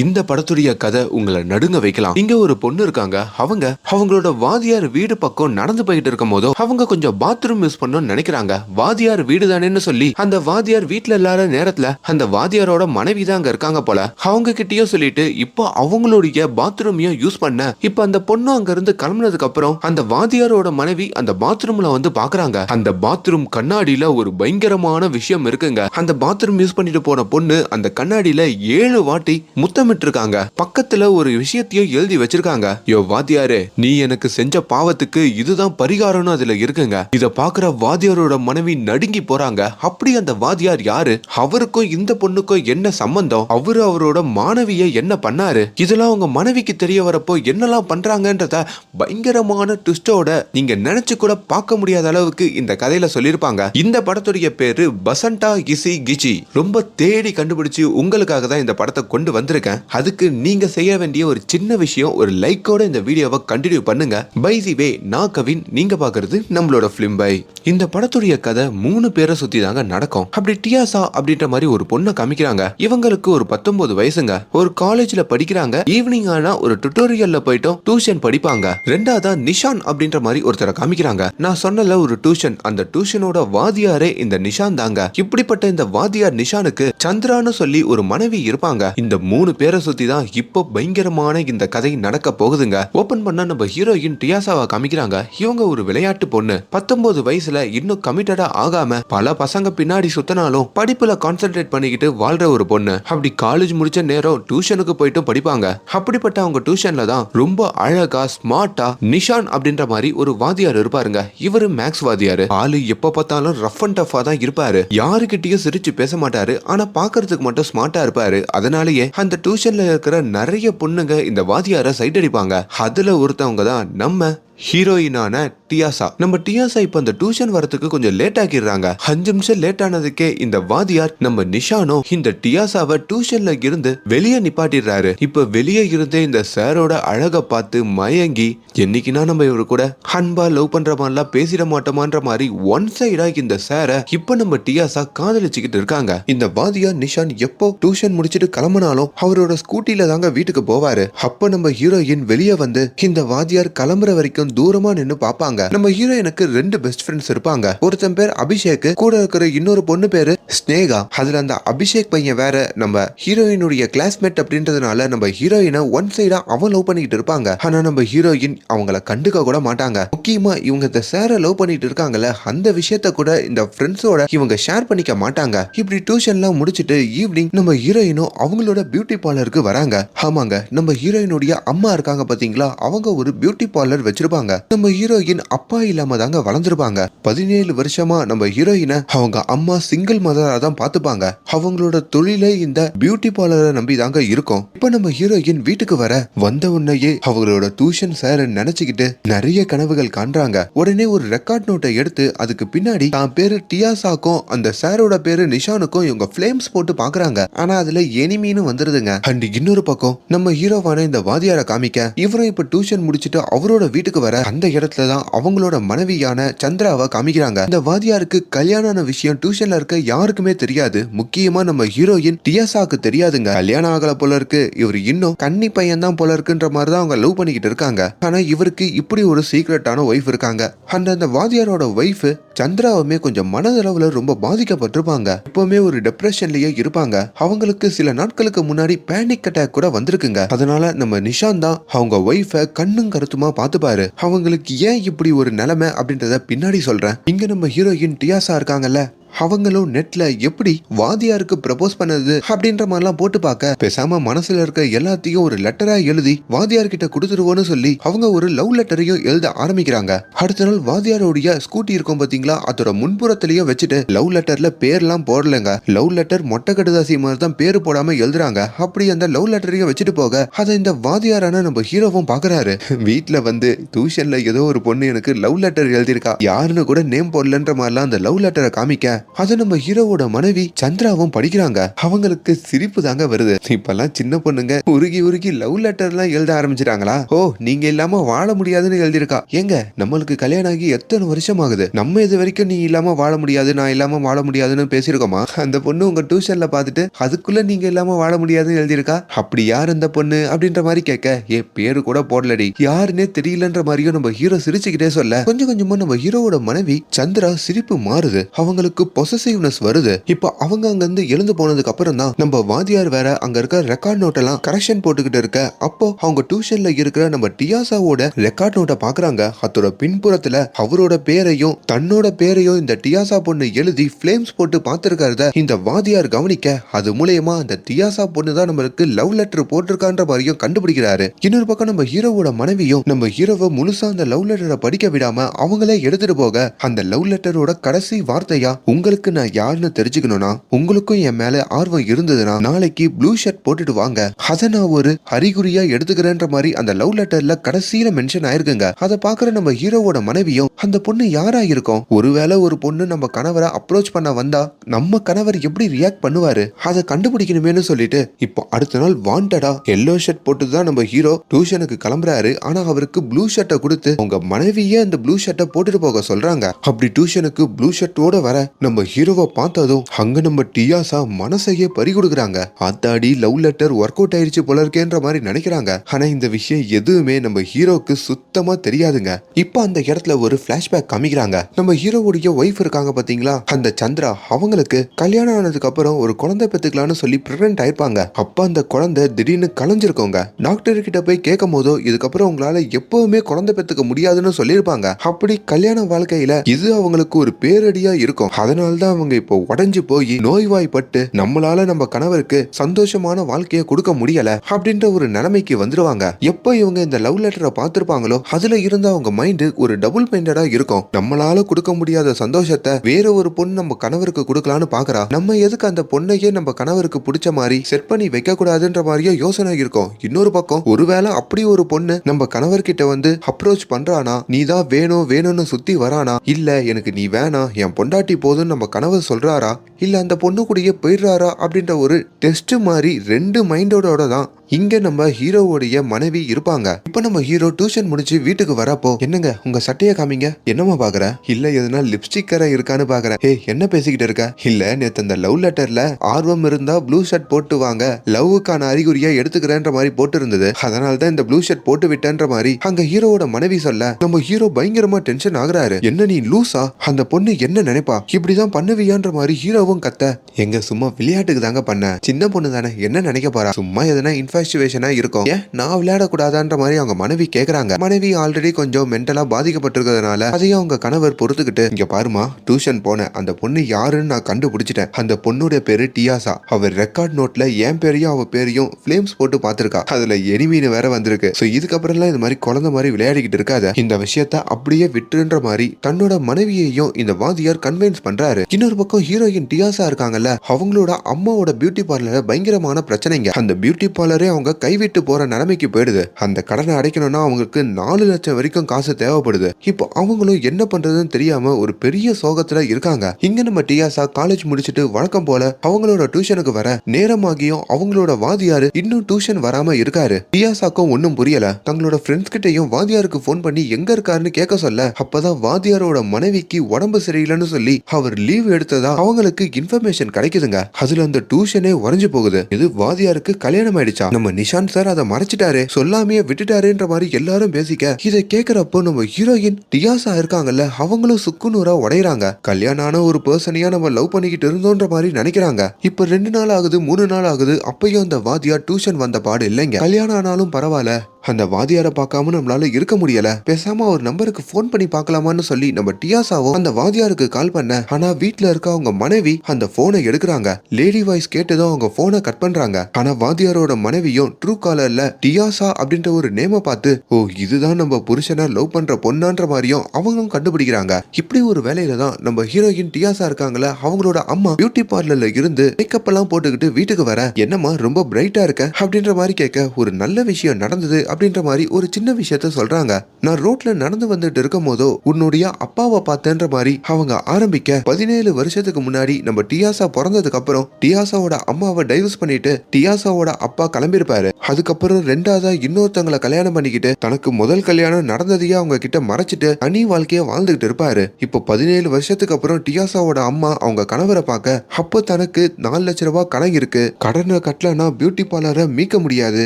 இந்த படத்துடைய கதை உங்களை நடுங்க வைக்கலாம். இங்க ஒரு பொண்ணு இருக்காங்க. அவங்க அவங்களோட வாதியார் வீடு பக்கம் நடந்து போயிட்டு இருக்கும் போதோ அவங்க கொஞ்சம் பாத்ரூம் யூஸ் பண்ணணும்னு நினைக்கிறாங்க. வாதியார் வீடு தானேன்னு சொல்லி அந்த வாதியார் வீட்டுல இல்லாத நேரத்துல அந்த வாதியாரோட மனைவி தான் அங்க இருக்காங்க போல. அவங்க கிட்டயும் சொல்லிட்டு இப்போ அவங்களுடைய பாத்ரூமையும் யூஸ் பண்ண இப்போ அந்த பொண்ணு அங்க இருந்து கிளம்புனதுக்கு அப்புறம் அந்த வாதியாரோட மனைவி அந்த பாத்ரூம்ல வந்து பாக்குறாங்க. அந்த பாத்ரூம் கண்ணாடியில ஒரு பயங்கரமான விஷயம் இருக்குங்க. அந்த பாத்ரூம் யூஸ் பண்ணிட்டு போன பொண்ணு அந்த கண்ணாடியில ஏழு வாட்டி முத்த முத்தமிட்டு இருக்காங்க பக்கத்துல ஒரு விஷயத்தையும் எழுதி வச்சிருக்காங்க. யோ வாத்தியாரே நீ எனக்கு செஞ்ச பாவத்துக்கு இதுதான் பரிகாரம்னு அதுல இருக்குங்க. இத பாக்குற வாத்தியாரோட மனைவி நடுங்கி போறாங்க. அப்படி அந்த வாத்தியார் யாரு? அவருக்கும் இந்த பொண்ணுக்கும் என்ன சம்பந்தம்? அவரு அவரோட மாணவிய என்ன பண்ணாரு? இதெல்லாம் அவங்க மனைவிக்கு தெரிய வரப்போ என்னெல்லாம் பண்றாங்கன்றத பயங்கரமான ட்விஸ்டோட நீங்க நினைச்சு கூட பார்க்க முடியாத அளவுக்கு இந்த கதையில சொல்லியிருப்பாங்க. இந்த படத்துடைய பேரு பசண்டா இசி கிச்சி. ரொம்ப தேடி கண்டுபிடிச்சு உங்களுக்காக தான் இந்த படத்தை கொண்டு வந்திருக்கேன். அதுக்கு நீங்க செய்ய வேண்டிய ஒரு சின்ன விஷயம் ஒரு லைக்கோட இந்த வீடியோவை கண்டினியூ பண்ணுங்க. பை தி வே நான் கவின். நீங்க பாக்குறது நம்மளோட பிலிம் பை இந்த படத்துடைய கதை மூணு பேரை சுத்தி தாங்க நடக்கும். அப்படி டியாசா அப்படின்ற மாதிரி ஒரு பொண்ணை காமிக்கிறாங்க. இவங்களுக்கு ஒரு பத்தொன்பது வயசுங்க. ஒரு காலேஜ்ல படிக்கிறாங்க. ஈவினிங் ஆனா ஒரு டுட்டோரியல்ல போயிட்டும். டியூஷன் படிப்பாங்க. ரெண்டாவதா நிஷான் அப்படின்ற மாதிரி ஒருத்தரை காமிக்கிறாங்க. நான் சொன்னல ஒரு டியூஷன் அந்த டியூஷனோட வாதியாரே இந்த நிஷான் தாங்க. இப்படிப்பட்ட இந்த வாதியார் நிஷானுக்கு சந்திரான்னு சொல்லி ஒரு மனைவி இருப்பாங்க. இந்த மூணு பேரை சுத்தி தான் இப்போ பயங்கரமான இந்த கதை நடக்க போகுதுங்க. ஓபன் பண்ண நம்ம ஹீரோயின் டியாசாவை காமிக்கிறாங்க. இவங்க ஒரு விளையாட்டு பொண்ணு. பத்தொன்பது வயசுல இன்னும் கமிட்டடா ஆகாம பல பசங்க பின்னாடி சுத்தினாலும் படிப்புல கான்சென்ட்ரேட் பண்ணிக்கிட்டு வாழ்ற ஒரு பொண்ணு. அப்படி காலேஜ் முடிச்ச நேரம் டியூஷனுக்கு போயிட்டு படிப்பாங்க. அப்படிப்பட்ட அவங்க டியூஷன்ல தான் ரொம்ப அழகா ஸ்மார்ட்டா நிஷான் அப்படின்ற மாதிரி ஒரு வாதியார் இருப்பாருங்க. இவரு மேக்ஸ் வாதியாரு ஆளு எப்ப பார்த்தாலும் ரஃப் அண்ட் டஃபா தான் இருப்பாரு. யாருக்கிட்டயும் சிரிச்சு பேச மாட்டாரு. ஆனா பாக்குறதுக்கு மட்டும் ஸ்மார்ட்டா இருப்பாரு. அதனாலயே அந்த டியூஷன்ல இருக்கிற நிறைய பொண்ணுங்க இந்த வாத்தியார சைட் அடிப்பாங்க. அதுல ஒருத்தவங்க தான் நம்ம ஹீரோயினான டியாசா. நம்ம டியாசா இப்ப அந்த டியூஷன் வரத்துக்கு கொஞ்சம் லேட் ஆக்கிடுறாங்க. அஞ்சு நிமிஷம் லேட் ஆனதுக்கே இந்த வாதியார் நம்ம நிஷானோ இந்த டியாசாவை டியூஷன்ல இருந்து வெளியே நிப்பாட்டிடுறாரு. இப்ப வெளியே இருந்தே இந்த சாரோட அழக பார்த்து மயங்கி என்னைக்குனா நம்ம இவரு கூட அன்பா லவ் பண்ற மாதிரிலாம் பேசிட மாட்டோமான்ற மாதிரி ஒன் சைடா இந்த சார இப்ப நம்ம டியாசா காதலிச்சுக்கிட்டு இருக்காங்க. இந்த வாதியார் நிஷான் எப்போ டியூஷன் முடிச்சிட்டு கிளம்புனாலும் அவரோட ஸ்கூட்டில தாங்க வீட்டுக்கு போவாரு. அப்ப நம்ம ஹீரோயின் வெளியே வந்து இந்த வாதியார் கிளம்புற வரைக்கும் தூரமா நின்று பாப்பாங்க நம்ம ஹீரோயினுக்கு ரெண்டு பெஸ்ட் ஃப்ரெண்ட்ஸ் இருப்பாங்க. ஒருத்தன் பேர் அபிஷேக் கூட இருக்கிற இன்னொரு பொண்ணு பேரு ஸ்னேகா. அதுல அந்த அபிஷேக் பையன் வேற நம்ம ஹீரோயினுடைய கிளாஸ்மேட் அப்படின்றதுனால நம்ம ஹீரோயினை ஒன் சைடா அவன் லவ் பண்ணிட்டு இருப்பாங்க. ஆனா நம்ம ஹீரோயின் அவங்கள கண்டுக்க கூட மாட்டாங்க. முக்கியமா இவங்க இந்த சேர லவ் பண்ணிட்டு இருக்காங்கல்ல அந்த விஷயத்த கூட இந்த ஃப்ரெண்ட்ஸோட இவங்க ஷேர் பண்ணிக்க மாட்டாங்க. இப்படி டியூஷன்லாம் முடிச்சிட்டு ஈவினிங் நம்ம ஹீரோயினும் அவங்களோட பியூட்டி பார்லருக்கு வராங்க. ஆமாங்க நம்ம ஹீரோயினுடைய அம்மா இருக்காங்க பாத்தீங்களா? அவங்க ஒரு பியூட்டி பார்லர் வச்சிருப்பாங்க. நம்ம ஹீரோயின் அப்பா இல்லாம தாங்க வளர்ந்துருப்பாங்க. பதினேழு வருஷமா நம்ம ஹீரோயினை அவங்க அம்மா சிங்கிள் மதரா தான் பாத்துப்பாங்க. அவங்களோட தொழிலே இந்த பியூட்டி பார்லரை நம்பி தாங்க இருக்கும். இப்ப நம்ம ஹீரோயின் வீட்டுக்கு வர வந்த உடனேயே அவங்களோட டியூஷன் சார் நினைச்சுக்கிட்டு நிறைய கனவுகள் காண்றாங்க. உடனே ஒரு ரெக்கார்ட் நோட்டை எடுத்து அதுக்கு பின்னாடி தான் பேரு டியாசாக்கும் அந்த சாரோட பேரு நிஷானுக்கும் இவங்க பிளேம்ஸ் போட்டு பாக்குறாங்க. ஆனா அதுல எனிமீனும் வந்துருதுங்க. அண்ட் இன்னொரு பக்கம் நம்ம ஹீரோவான இந்த வாதியார காமிக்க இவரும் இப்ப டியூஷன் முடிச்சிட்டு அவரோட வீட்டுக்கு வர அந்த இடத்துல தான் அவங்களோட மனைவியான சந்திராவை காமிக்கிறாங்க. இந்த வாதியாருக்கு கல்யாணம் விஷயம் டியூஷன்ல இருக்க யாருக்குமே தெரியாது. முக்கியமா நம்ம ஹீரோயின் டியாசாக்கு தெரியாதுங்க. கல்யாணம் ஆகல போல இருக்கு. இவர் இன்னும் கன்னி பையன் தான் போல இருக்குன்ற மாதிரி தான் அவங்க லவ் பண்ணிக்கிட்டு இருக்காங்க. ஆனா இவருக்கு இப்படி ஒரு சீக்ரெட்டான ஒய்ஃப் இருக்காங்க. அந்த அந்த வாதியாரோட ஒய்ஃப் சந்திராவுமே கொஞ்சம் மனதளவுல ரொம்ப பாதிக்கப்பட்டிருப்பாங்க. இப்பவுமே ஒரு டிப்ரெஷன்லயே இருப்பாங்க. அவங்களுக்கு சில நாட்களுக்கு முன்னாடி பேனிக் அட்டாக் கூட வந்திருக்குங்க. அதனால நம்ம நிஷாந்த் தான் அவங்க ஒய்ஃபை கண்ணும் கருத்துமா பார்த்துப்பாரு. அவங்களுக்கு ஏன் இப்படி ஒரு நிலைமை அப்படின்றத பின்னாடி சொல்றேன். இங்க நம்ம ஹீரோயின் டியாசா இருக்காங்கல்ல அவங்களும் நெட்ல எப்படி வாதியாருக்கு ப்ரப்போஸ் பண்ணது அப்படின்ற மாதிரிலாம் போட்டு பார்க்க பேசாம மனசுல இருக்க எல்லாத்தையும் ஒரு லெட்டரா எழுதி வாதியார் கிட்ட கொடுத்துருவோன்னு சொல்லி அவங்க ஒரு லவ் லெட்டரையும் எழுத ஆரம்பிக்கிறாங்க. அடுத்த நாள் வாதியாரோடைய ஸ்கூட்டி இருக்கும் பாத்தீங்களா? அதோட முன்புறத்திலயும் வச்சுட்டு லவ் லெட்டர்ல பேர்லாம் போடலங்க. லவ் லெட்டர் மொட்டை கடுதாசி மாதிரி தான் பேரு போடாம எழுதுறாங்க. அப்படி அந்த லவ் லெட்டரையும் வச்சுட்டு போக அதை இந்த வாதியாரான நம்ம ஹீரோவும் பாக்குறாரு. வீட்டுல வந்து டியூஷன்ல ஏதோ ஒரு பொண்ணு எனக்கு லவ் லெட்டர் எழுதியிருக்கா. யாருன்னு கூட நேம் போடலன்ற மாதிரிலாம் அந்த லவ் லெட்டரை காமிக்க அதை நம்ம ஹீரோவோட மனைவி சந்திராவும் படிக்கிறாங்க. அவங்களுக்கு சிரிப்பு தாங்க வருது. இப்பெல்லாம் சின்ன பொண்ணுங்க உருகி உருகி லவ் லெட்டர் எல்லாம் எழுத ஆரம்பிச்சிட்டாங்களா? ஓ நீங்க இல்லாம வாழ முடியாதுன்னு எழுதிருக்கா ஏங்க நம்மளுக்கு கல்யாணம் ஆகி எத்தனை வருஷம் ஆகுது நம்ம இது வரைக்கும் நீ இல்லாம வாழ முடியாது நான் இல்லாம வாழ முடியாதுன்னு பேசியிருக்கோமா? அந்த பொண்ணு உங்க டியூஷன்ல பாத்துட்டு அதுக்குள்ள நீங்க இல்லாம வாழ முடியாதுன்னு எழுதியிருக்கா? அப்படி யார் அந்த பொண்ணு? அப்படின்ற மாதிரி கேட்க ஏ பேரு கூட போடலடி. யாருன்னே தெரியலன்ற மாதிரியும் நம்ம ஹீரோ சிரிச்சுக்கிட்டே சொல்ல. கொஞ்சம் கொஞ்சமா நம்ம ஹீரோவோட மனைவி சந்திரா சிரிப்பு மாறுது. அவங்களுக்கு பொசசிவ்னஸ் வருது. இப்போ அவங்க அங்க இருந்து எழுந்து போனதுக்கு அப்புறம் தான் நம்ம வாத்தியார் வேற அங்க இருக்க ரெக்கார்ட் நோட் எல்லாம் கரெக்ஷன் போட்டுக்கிட்டு இருக்க. அப்போ அவங்க டியூஷன்ல இருக்கிற நம்ம டியாசாவோட ரெக்கார்ட் நோட்டை பாக்குறாங்க அதோட பின்புறத்துல அவரோட பேரையும் தன்னோட பேரையும் இந்த டியாசா பொண்ணு எழுதி ஃபிளேம்ஸ் போட்டு பார்த்திருக்கிறத இந்த வாதியார் கவனிக்க அது மூலியமா அந்த டியாசா பொண்ணு தான் நம்மளுக்கு லவ் லெட்டர் போட்டிருக்கான்ற மாதிரியும் கண்டுபிடிக்கிறாரு. இன்னொரு பக்கம் நம்ம ஹீரோவோட மனைவியும் நம்ம ஹீரோவை முழுசா அந்த லவ் லெட்டரை படிக்க விடாம அவங்களே எடுத்துட்டு போக அந்த லவ் லெட்டரோட கடைசி வார்த்தையா உங்களுக்கு நான் யாருன்னு தெரிஞ்சுக்கணும்னா உங்களுக்கும் என் மேல ஆர்வம் இருந்ததுன்னா நாளைக்கு ப்ளூ ஷர்ட் போட்டுட்டு வாங்க. அதை நான் ஒரு அறிகுறியா எடுத்துக்கிறேன்ற மாதிரி அந்த லவ் லெட்டர்ல கடைசியில மென்ஷன் ஆயிருக்குங்க. அதை பாக்குற நம்ம ஹீரோவோட மனைவியும் அந்த பொண்ணு யாரா இருக்கும்? ஒருவேளை ஒரு பொண்ணு நம்ம கணவரை அப்ரோச் பண்ண வந்தா நம்ம கணவர் எப்படி ரியாக்ட் பண்ணுவாரு? அதை கண்டுபிடிக்கணுமேனு சொல்லிட்டு இப்போ அடுத்த நாள் வாண்டடா எல்லோ ஷர்ட் போட்டு தான் நம்ம ஹீரோ டியூஷனுக்கு கிளம்புறாரு. ஆனா அவருக்கு ப்ளூ ஷர்ட்டை கொடுத்து உங்க மனைவியே அந்த ப்ளூ ஷர்ட்டை போட்டுட்டு போக சொல்றாங்க. அப்படி டியூஷனுக்கு ப்ளூ ஷர்ட்டோட வர நம்ம நம்ம ஹீரோவை பார்த்ததும் அங்க நம்ம டியாசா மனசையே பறி கொடுக்குறாங்க அத்தாடி லவ் லெட்டர் ஒர்க் அவுட் ஆயிருச்சு போல இருக்கேன்ற மாதிரி நினைக்கிறாங்க. ஆனா இந்த விஷயம் எதுவுமே நம்ம ஹீரோக்கு சுத்தமா தெரியாதுங்க. இப்போ அந்த இடத்துல ஒரு பிளாஷ்பேக் காமிக்கிறாங்க. நம்ம ஹீரோவுடைய ஒய்ஃப் இருக்காங்க பாத்தீங்களா? அந்த சந்திரா அவங்களுக்கு கல்யாணம் ஆனதுக்கு அப்புறம் ஒரு குழந்தை பெத்துக்கலாம்னு சொல்லி பிரெக்னன்ட் ஆயிருப்பாங்க. அப்ப அந்த குழந்தை திடீர்னு கலைஞ்சிருக்கோங்க. டாக்டர் கிட்ட போய் கேட்கும் போதோ இதுக்கப்புறம் உங்களால எப்பவுமே குழந்தை பெத்துக்க முடியாதுன்னு சொல்லியிருப்பாங்க. அப்படி கல்யாண வாழ்க்கையில இது அவங்களுக்கு ஒரு பேரடியா இருக்கும். அதனால தான் அவங்க இப்போ உடஞ்சு போய் நோய்வாய்ப்பட்டு நம்மளால நம்ம கணவருக்கு சந்தோஷமான வாழ்க்கையை கொடுக்க முடியல அப்படின்ற ஒரு நிலைமைக்கு வந்துருவாங்க. எப்போ இவங்க இந்த லவ் லெட்டரை பார்த்திருப்பாங்களோ அதுல இருந்த அவங்க மைண்டு ஒரு டபுள் மைண்டடா இருக்கும். நம்மளால கொடுக்க முடியாத சந்தோஷத்தை வேற ஒரு பொண்ணு நம்ம கணவருக்கு கொடுக்கலான்னு பாக்குறா. நம்ம எதுக்கு அந்த பொண்ணையே நம்ம கணவருக்கு பிடிச்ச மாதிரி செட் பண்ணி வைக்க கூடாதுன்ற மாதிரியே யோசனை இருக்கும். இன்னொரு பக்கம் ஒருவேளை அப்படி ஒரு பொண்ணு நம்ம கணவர்கிட்ட வந்து அப்ரோச் பண்றானா நீ தான் வேணும் வேணும்னு சுத்தி வரானா? இல்ல எனக்கு நீ வேணாம் என் பொண்டாட்டி போதும்னு நம்ம கணவர் சொல்றாரா? இல்ல அந்த பொண்ணு கூடயே போயிடுறாரா? அப்படின்ற ஒரு டெஸ்ட் மாதிரி ரெண்டு மைண்டோட தான் இங்க நம்ம ஹீரோவுடைய மனைவி இருப்பாங்க. இப்ப நம்ம ஹீரோ டியூஷன் முடிச்சு வீட்டுக்கு வரப்போ என்னங்க உங்க சட்டையை காமிங்க? என்னமா பாக்குற? இல்ல எதுனா லிப்ஸ்டிக் கரை இருக்கான்னு பாக்குறேன் ஏய் என்ன பேசிக்கிட்டு இருக்க? இல்ல நேத்து அந்த லவ் லெட்டர்ல ஆர்வம் இருந்தா ப்ளூ ஷர்ட் போட்டு வாங்க. லவ்வுக்கான அறிகுறியா எடுத்துக்கிறேன்ற மாதிரி போட்டு இருந்தது அதனால தான் இந்த ப்ளூ ஷர்ட் போட்டு விட்டேன்ற மாதிரி அங்க ஹீரோவோட மனைவி சொல்ல நம்ம ஹீரோ பயங்கரமா டென்ஷன் ஆகுறாரு. என்ன நீ லூசா அந்த பொண்ணு என்ன நினைப்பா? இப்படிதான் பண்ணுவியான்ற மாதிரி ஹீரோவும் கத்த எங்க சும்மா விளையாட்டுக்கு தாங்க பண்ண. சின்ன பொண்ணு தானே என்ன நினைக்க போறா? சும்மா எதனா சுச்சுவேஷனாக இருக்கும். ஏன்? நான் விளையாடக்கூடாதான்ற மாதிரி அவங்க மனைவி கேட்குறாங்க மனைவி ஆல்ரெடி கொஞ்சம் மென்டலாக பாதிக்கப்பட்டிருக்கிறதுனால அதையும் அவங்க கணவர் பொறுத்துக்கிட்டு இங்கே பாருமா டியூஷன் போனேன். அந்த பொண்ணு யாருன்னு நான் கண்டுபிடிச்சிட்டேன். அந்த பொண்ணுடைய பேரு டியாசா. அவர் ரெக்கார்ட் நோட்ல என் பேரையும் அவ பேரையும் ஃபிளேம்ஸ் போட்டு பார்த்துருக்கா. அதுல எனிமீன் வேற வந்திருக்கு. ஸோ இதுக்கப்புறம்லாம் இந்த மாதிரி குழந்தை மாதிரி விளையாடிக்கிட்டு இருக்காத. இந்த விஷயத்த அப்படியே விட்டுன்ற மாதிரி தன்னோட மனைவியையும் இந்த வாதியார் கன்வின்ஸ் பண்றாரு. இன்னொரு பக்கம் ஹீரோயின் டியாசா இருக்காங்கல்ல அவங்களோட அம்மாவோட பியூட்டி பார்லர் பயங்கரமான பிரச்சனைங்க. அந்த பியூட்டி பார்லர் அவங்க கைவிட்டு போற நிலைமைக்கு போயிடுது. அந்த கடனை அடைக்கணும்னா அவங்களுக்கு நாலு லட்சம் வரைக்கும் காசு தேவைப்படுது. இப்போ அவங்களும் என்ன பண்றதுன்னு தெரியாம ஒரு பெரிய சோகத்துல இருக்காங்க. இங்க நம்ம டியாசா காலேஜ் முடிச்சுட்டு வழக்கம் போல அவங்களோட டியூஷனுக்கு வர நேரமாகியும் அவங்களோட வாதியாரு இன்னும் டியூஷன் வராம இருக்காரு. டியாசாக்கும் ஒன்னும் புரியல. தங்களோட ஃப்ரெண்ட்ஸ் கிட்டயும் வாதியாருக்கு ஃபோன் பண்ணி எங்க இருக்காருன்னு கேட்க சொல்ல அப்பதான் வாதியாரோட மனைவிக்கு உடம்பு சரியில்லைன்னு சொல்லி அவர் லீவ் எடுத்ததா அவங்களுக்கு இன்ஃபர்மேஷன் கிடைக்குதுங்க. அதுல அந்த டியூஷனே உறைஞ்சு போகுது. இது வாதியாருக்கு கல்யாணம் ஆயிடுச்சா நம்ம நிஷாந்த் சார் அதை மறைச்சிட்டாரு சொல்லாமையே விட்டுட்டாருன்ற மாதிரி எல்லாரும் பேசிக்க இதை கேக்குறப்போ நம்ம ஹீரோயின் டியாசா இருக்காங்கல்ல அவங்களும் சுக்குநூறா உடையறாங்க. கல்யாணம் ஆன ஒரு பர்சனையா நம்ம லவ் பண்ணிக்கிட்டு இருந்தோன்ற மாதிரி நினைக்கிறாங்க. இப்ப ரெண்டு நாள் ஆகுது மூணு நாள் ஆகுது அப்பயும் அந்த வாத்தியா டியூஷன் வந்த பாடு இல்லைங்க. கல்யாணம் ஆனாலும் பரவாயில்ல அந்த வாதியாரை பார்க்காம நம்மளால இருக்க முடியல. பேசாம ஒரு நம்பருக்கு ஃபோன் பண்ணி பார்க்கலாமான்னு சொல்லி நம்ம டியாசாவும் அந்த வாதியாருக்கு கால் பண்ண. ஆனா வீட்ல இருக்க அவங்க மனைவி அந்த போனை எடுக்கிறாங்க. லேடி வாய்ஸ் கேட்டதும் அவங்க போனை கட் பண்றாங்க. ஆனா வாதியாரோட மனைவியும் ட்ரூ காலர்ல டியாசா அப்படின்ற ஒரு நேம பார்த்து ஓ இதுதான் நம்ம புருஷனை லவ் பண்ற பொண்ணான்ற மாதிரியும் அவங்களும் கண்டுபிடிக்கிறாங்க. இப்படி ஒரு வேலையில தான் நம்ம ஹீரோயின் டியாசா இருக்காங்கள அவங்களோட அம்மா பியூட்டி பார்லர்ல இருந்து மேக்கப் எல்லாம் போட்டுக்கிட்டு வீட்டுக்கு வர. என்னம்மா ரொம்ப பிரைட்டா இருக்க? அப்படின்ற மாதிரி கேட்க ஒரு நல்ல விஷயம் நடந்தது அப்படின்ற மாதிரி ஒரு சின்ன விஷயத்த சொல்றாங்க. நான் ரோட்ல நடந்து வந்துட்டு இருக்கும் போதோ உன்னுடைய அப்பாவை பார்த்தேன்ற மாதிரி அவங்க ஆரம்பிக்க பதினேழு வருஷத்துக்கு முன்னாடி நம்ம டியாசா பிறந்ததுக்கு அப்புறம் டியாசாவோட அம்மாவை டைவர்ஸ் பண்ணிட்டு டியாசாவோட அப்பா கிளம்பியிருப்பாரு. அதுக்கப்புறம் ரெண்டாவதா இன்னொருத்தவங்களை கல்யாணம் பண்ணிக்கிட்டு தனக்கு முதல் கல்யாணம் நடந்ததையே அவங்க கிட்ட மறைச்சிட்டு தனி வாழ்க்கையை வாழ்ந்துகிட்டு இருப்பாரு. இப்போ பதினேழு வருஷத்துக்கு அப்புறம் டியாசாவோட அம்மா அவங்க கணவரை பார்க்க அப்போ தனக்கு நாலு லட்ச ரூபாய் கடன் இருக்கு. கடனை கட்டலன்னா பியூட்டி பார்லரை மீட்க முடியாது.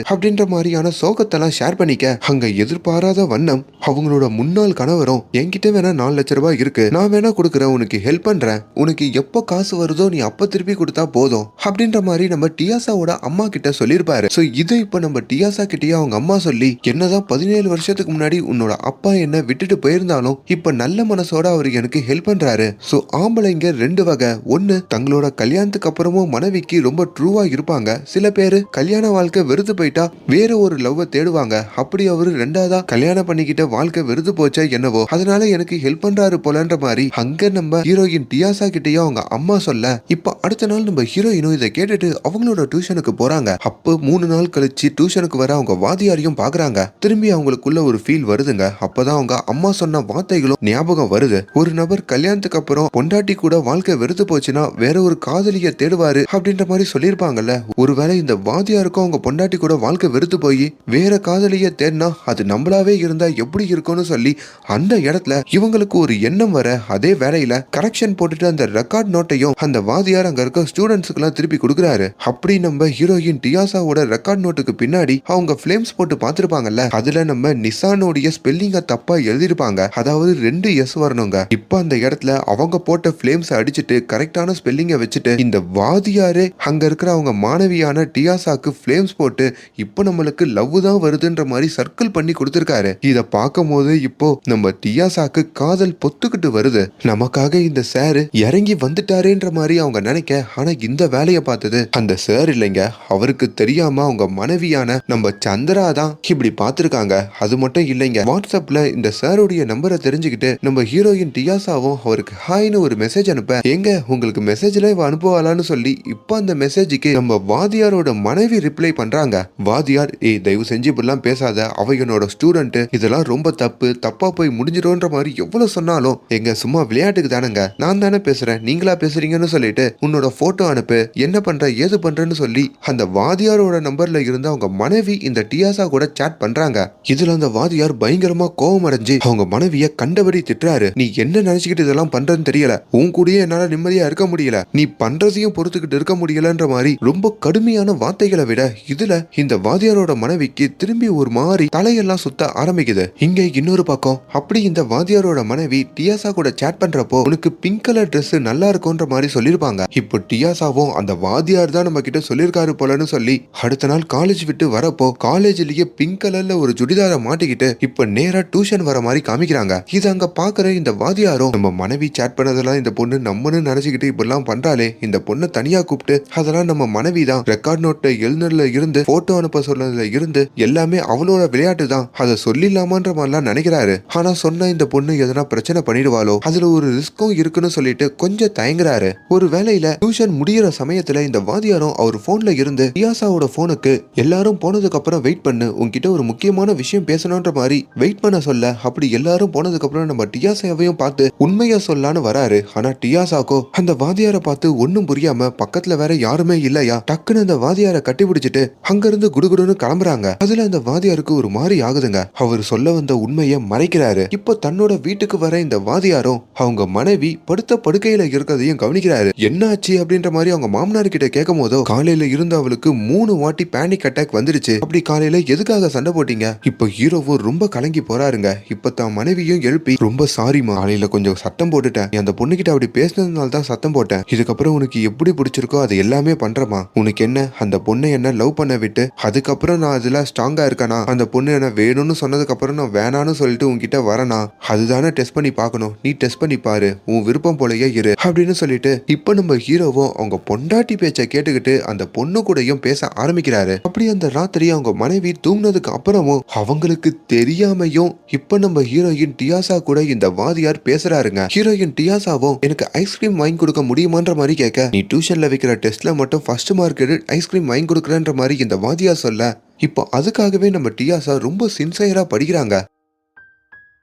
அப்படின்ற மாதிரியான சோகத்தெல்லாம் ஷேர் பண்ணிக்க. அங்க எதிர்பாராத வண்ணம் அவங்களோட முன்னாள் கணவரும் என்கிட்ட வேணா நாலு லட்ச ரூபாய் இருக்கு. நான் வேணா கொடுக்குறேன். உனக்கு ஹெல்ப் பண்றேன். உனக்கு எப்போ காசு வருதோ நீ அப்ப திருப்பி கொடுத்தா போதும். அப்படின்ற மாதிரி நம்ம டியாசாவோட அம்மா கிட்ட சொல்லியிருப்பாரு சோ இதை இப்ப நம்ம டியாசா கிட்டயே அவங்க அம்மா சொல்லி என்னதான் பதினேழு வருஷத்துக்கு முன்னாடி உன்னோட அப்பா என்ன விட்டுட்டு போயிருந்தாலும் இப்ப நல்ல மனசோட அவர் எனக்கு ஹெல்ப் பண்றாரு. சோ ஆம்பளைங்க ரெண்டு வகை. ஒன்னு தங்களோட கல்யாணத்துக்கு அப்புறமும் மனைவிக்கு ரொம்ப ட்ரூவா இருப்பாங்க. சில பேரு கல்யாண வாழ்க்கை வெறுத்து போயிட்டா வேற ஒரு லவ்வை தேடுவாங்க. அப்படி அவரு ரெண்டாவதா கல்யாணம் பண்ணிக்கிட்ட வாழ்க்கை வெறுத்து போச்சா என்னவோ? அதனால எனக்கு ஹெல்ப் பண்றாரு போலன்ற மாதிரி அங்க நம்ம ஹீரோயின் டியாசா கிட்டயும் அவங்க அம்மா சொல்ல இப்ப அடுத்த நாள் நம்ம ஹீரோயினும் இதை கேட்டுட்டு அவங்களோட டியூஷனுக்கு போறாங்க. அப்ப மூணு நாள் கழிச்சு டியூஷனுக்கு வர அவங்க வாதியாரையும் பாக்குறாங்க. திரும்பி அவங்களுக்குள்ள ஒரு ஃபீல் வருதுங்க. அப்பதான் அவங்க அம்மா சொன்ன வார்த்தைகளும் ஞாபகம் வருது. ஒரு நபர் கல்யாணத்துக்கு அப்புறம் பொண்டாட்டி கூட வாழ்க்கை வெறுத்து போச்சுன்னா வேற ஒரு காதலிய தேடுவாரு அப்படின்ற மாதிரி சொல்லியிருப்பாங்கல்ல. ஒருவேளை இந்த வாதியாருக்கும் அவங்க பொண்டாட்டி கூட வாழ்க்கை வெறுத்து போய் வேற காதலியை தேடினா அது நம்மளாவே இருந்தா எப்படி இருக்கும்னு சொல்லி அந்த இடத்துல இவங்களுக்கு ஒரு எண்ணம் வர அதே வேலையில கரெக்ஷன் போட்டுட்டு அந்த ரெக்கார்ட் நோட்டையும் அந்த வாதியார் அங்க இருக்க ஸ்டூடெண்ட்ஸ்க்கு எல்லாம் திருப்பி கொடுக்குறாரு. அப்படி நம்ம ஹீரோயின் டியாசாவோட ரெக்கார்ட் நோட்டுக்கு பின்னாடி அவங்க ஃபிளேம்ஸ் போட்டு பார்த்திருப்பாங்கல்ல அதுல நம்ம நிசானோடைய ஸ்பெல்லிங்க தப்பா எழுதிருப்பாங்க அதாவது ரெண்டு எஸ் வரணுங்க. இப்ப அந்த இடத்துல அவங்க போட்ட ஃபிளேம்ஸ் அடிச்சிட்டு கரெக்டான ஸ்பெல்லிங்கை வச்சுட்டு இந்த வாதியாரே அங்க இருக்கிற அவங்க மாணவியான டியாசாக்கு ஃபிளேம்ஸ் போட்டு இப்போ நம்மளுக்கு லவ் தான் வருது வருதுன்ற மாதிரி சர்க்கிள் பண்ணி கொடுத்திருக்காரு. இத பார்க்கும் போது இப்போ நம்ம டியாசாக்கு காதல் பொத்துக்கிட்டு வருது. நமக்காக இந்த சார் இறங்கி வந்துட்டாருன்ற மாதிரி அவங்க நினைக்க ஆனா இந்த வேலையை பார்த்தது அந்த சார் இல்லைங்க. அவருக்கு தெரியாம அவங்க மனைவியான நம்ம சந்திரா தான் இப்படி பார்த்திருக்காங்க. அது மட்டும் இல்லைங்க. வாட்ஸ்அப்ல இந்த சாருடைய நம்பரை தெரிஞ்சுக்கிட்டு நம்ம ஹீரோயின் டியாசாவும் அவருக்கு ஹாய்னு ஒரு மெசேஜ் அனுப்ப எங்க உங்களுக்கு மெசேஜ்ல இவ அனுப்புவாளான்னு சொல்லி இப்போ அந்த மெசேஜுக்கு நம்ம வாதியாரோட மனைவி ரிப்ளை பண்றாங்க. வாதியார் ஏய் தயவு செஞ்சு இப்படிலாம் பேசாத அவ என்னோட ஸ்டூடெண்ட் இதெல்லாம் ரொம்ப தப்பு தப்பா போய் முடிஞ்சிடும்ன்ற மாதிரி எவ்வளவு சொன்னாலும் எங்க சும்மா விளையாட்டுக்கு தானங்க நான் தானே பேசுறேன் நீங்களா பேசுறீங்கன்னு சொல்லிட்டு உன்னோட போட்டோ அனுப்பு என்ன பண்ற ஏது பண்றேன்னு சொல்லி அந்த வாதியாரோட நம்பர்ல இருந்து அவங்க மனைவி இந்த டியாசா கூட சேட் பண்றாங்க. இதுல அந்த வாதியார் பயங்கரமா கோவம் அடைஞ்சு அவங்க மனைவிய கண்டபடி திட்டுறாரு. நீ என்ன நினைச்சுக்கிட்டு இதெல்லாம் பண்றேன்னு தெரியல உன் கூடயே என்னால நிம்மதியா இருக்க முடியல நீ பண்றதையும் பொறுத்துக்கிட்டு இருக்க முடியலன்ற மாதிரி ரொம்ப கடுமையான வார்த்தைகளை விட இதுல இந்த வாதியாரோட மனைவிக்கு திரும்பி திரும்பி ஒரு மாதிரி தலையெல்லாம் சுத்த ஆரம்பிக்குது. இங்க இன்னொரு பக்கம் அப்படி இந்த வாத்தியாரோட மனைவி டியாசா கூட சேட் பண்றப்போ உனக்கு பிங்க் கலர் ட்ரெஸ் நல்லா இருக்கும்ன்ற மாதிரி சொல்லியிருப்பாங்க இப்போ டியாசாவும் அந்த வாத்தியார் தான் நம்ம கிட்ட சொல்லியிருக்காரு போலன்னு சொல்லி அடுத்த நாள் காலேஜ் விட்டு வரப்போ காலேஜ்லயே பிங்க் கலர்ல ஒரு சுடிதாரை மாட்டிக்கிட்டு இப்ப நேரா டியூஷன் வர மாதிரி காமிக்கிறாங்க. இது அங்க பாக்குற இந்த வாத்தியாரும் நம்ம மனைவி சேட் பண்ணதெல்லாம் இந்த பொண்ணு நம்மன்னு நினைச்சுக்கிட்டு இப்படிலாம் பண்றாளே இந்த பொண்ணை தனியா கூப்பிட்டு அதெல்லாம் நம்ம மனைவி தான் ரெக்கார்ட் நோட்டை எழுநர்ல இருந்து போட்டோ அனுப்ப சொன்னதுல இருந்து எல்லாமே அவளோட விளையாட்டு தான் அதை சொல்லிடலாமான்ற மாதிரிலாம் நினைக்கிறாரு. ஆனா சொன்ன இந்த பொண்ணு எதனா பிரச்சனை பண்ணிடுவாளோ அதுல ஒரு ரிஸ்க்கும் இருக்குன்னு சொல்லிட்டு கொஞ்சம் தயங்குறாரு. ஒரு வேலையில டியூஷன் முடியிற சமயத்துல இந்த வாதியாரும் அவர் போன்ல இருந்து டியாசாவோட போனுக்கு எல்லாரும் போனதுக்கு அப்புறம் வெயிட் பண்ணு உன்கிட்ட ஒரு முக்கியமான விஷயம் பேசணும்ன்ற மாதிரி வெயிட் பண்ண சொல்ல. அப்படி எல்லாரும் போனதுக்கு அப்புறம் நம்ம டியாசாவையும் பார்த்து உண்மையா சொல்லான்னு வராரு. ஆனா டியாசாக்கோ அந்த வாதியாரை பார்த்து ஒண்ணும் புரியாம பக்கத்துல வேற யாருமே இல்லையா? டக்குன்னு அந்த வாதியாரை கட்டி பிடிச்சிட்டு அங்கிருந்து குடுகுடுன்னு கிளம்புறாங்க. அதுல அந்த வாதியாருக்கு ஒரு மாதிரி ஆகுதுங்க. அவர் சொல்ல வந்த உண்மையை மறைக்கிறாரு. இப்போ தன்னோட வீட்டுக்கு வர இந்த வாதியாரும் அவங்க மனைவி படுத்த படுக்கையில இருக்கிறதையும் கவனிக்கிறாரு. என்ன ஆச்சு அப்படின்ற மாதிரி அவங்க மாமனார் கிட்ட கேட்கும் போதோ காலையில இருந்து அவளுக்கு மூணு வாட்டி பேனிக் அட்டாக் வந்துருச்சு அப்படி காலையில எதுக்காக சண்டை போட்டீங்க? இப்போ ஹீரோவும் ரொம்ப கலங்கி போறாருங்க. இப்ப தான் மனைவியும் எழுப்பி ரொம்ப சாரிமா காலையில கொஞ்சம் சத்தம் போட்டுட்டேன். நீ அந்த பொண்ணுகிட்ட அப்படி பேசினதுனால தான் சத்தம் போட்டேன். இதுக்கப்புறம் உனக்கு எப்படி பிடிச்சிருக்கோ அது எல்லாமே பண்றமா உனக்கு என்ன அந்த பொண்ணை என்ன லவ் பண்ண விட்டு அதுக்கப்புறம் நான் அதுல ஸ்ட்ராங்கா இருக்கானா? அந்த பொண்ணு என்ன வேணும்னு சொன்னதுக்கு அப்புறம் நான் வேணான்னு சொல்லிட்டு உன்கிட்ட வரனா? அதுதானே டெஸ்ட் பண்ணி பார்க்கணும். நீ டெஸ்ட் பண்ணி பாரு. உன் விருப்பம் போலயே இரு. அப்படின்னு சொல்லிட்டு இப்ப நம்ம ஹீரோவும் அவங்க பொண்டாட்டி பேச்சை கேட்டுக்கிட்டு அந்த பொண்ணு கூடயும் பேச ஆரம்பிக்கிறாரு. அப்படி அந்த ராத்திரி அவங்க மனைவி தூங்கினதுக்கு அப்புறமும் அவங்களுக்கு தெரியாமையும் இப்ப நம்ம ஹீரோயின் டியாசா கூட இந்த வாதியார் பேசுறாருங்க. ஹீரோயின் டியாசாவும் எனக்கு ஐஸ்கிரீம் வாங்கி கொடுக்க முடியுமான்ற மாதிரி கேட்க நீ டியூஷன்ல வைக்கிற டெஸ்ட்ல மட்டும் ஃபர்ஸ்ட் மார்க் எடுத்து ஐஸ்கிரீம் வாங்கி கொடுக்குறன்ற மாதிரி இந்த வாதியார் சொல்ல இப்போ அதுக்காகவே நம்ம டியாசா ரொம்ப சின்சையராக படிக்கிறாங்க.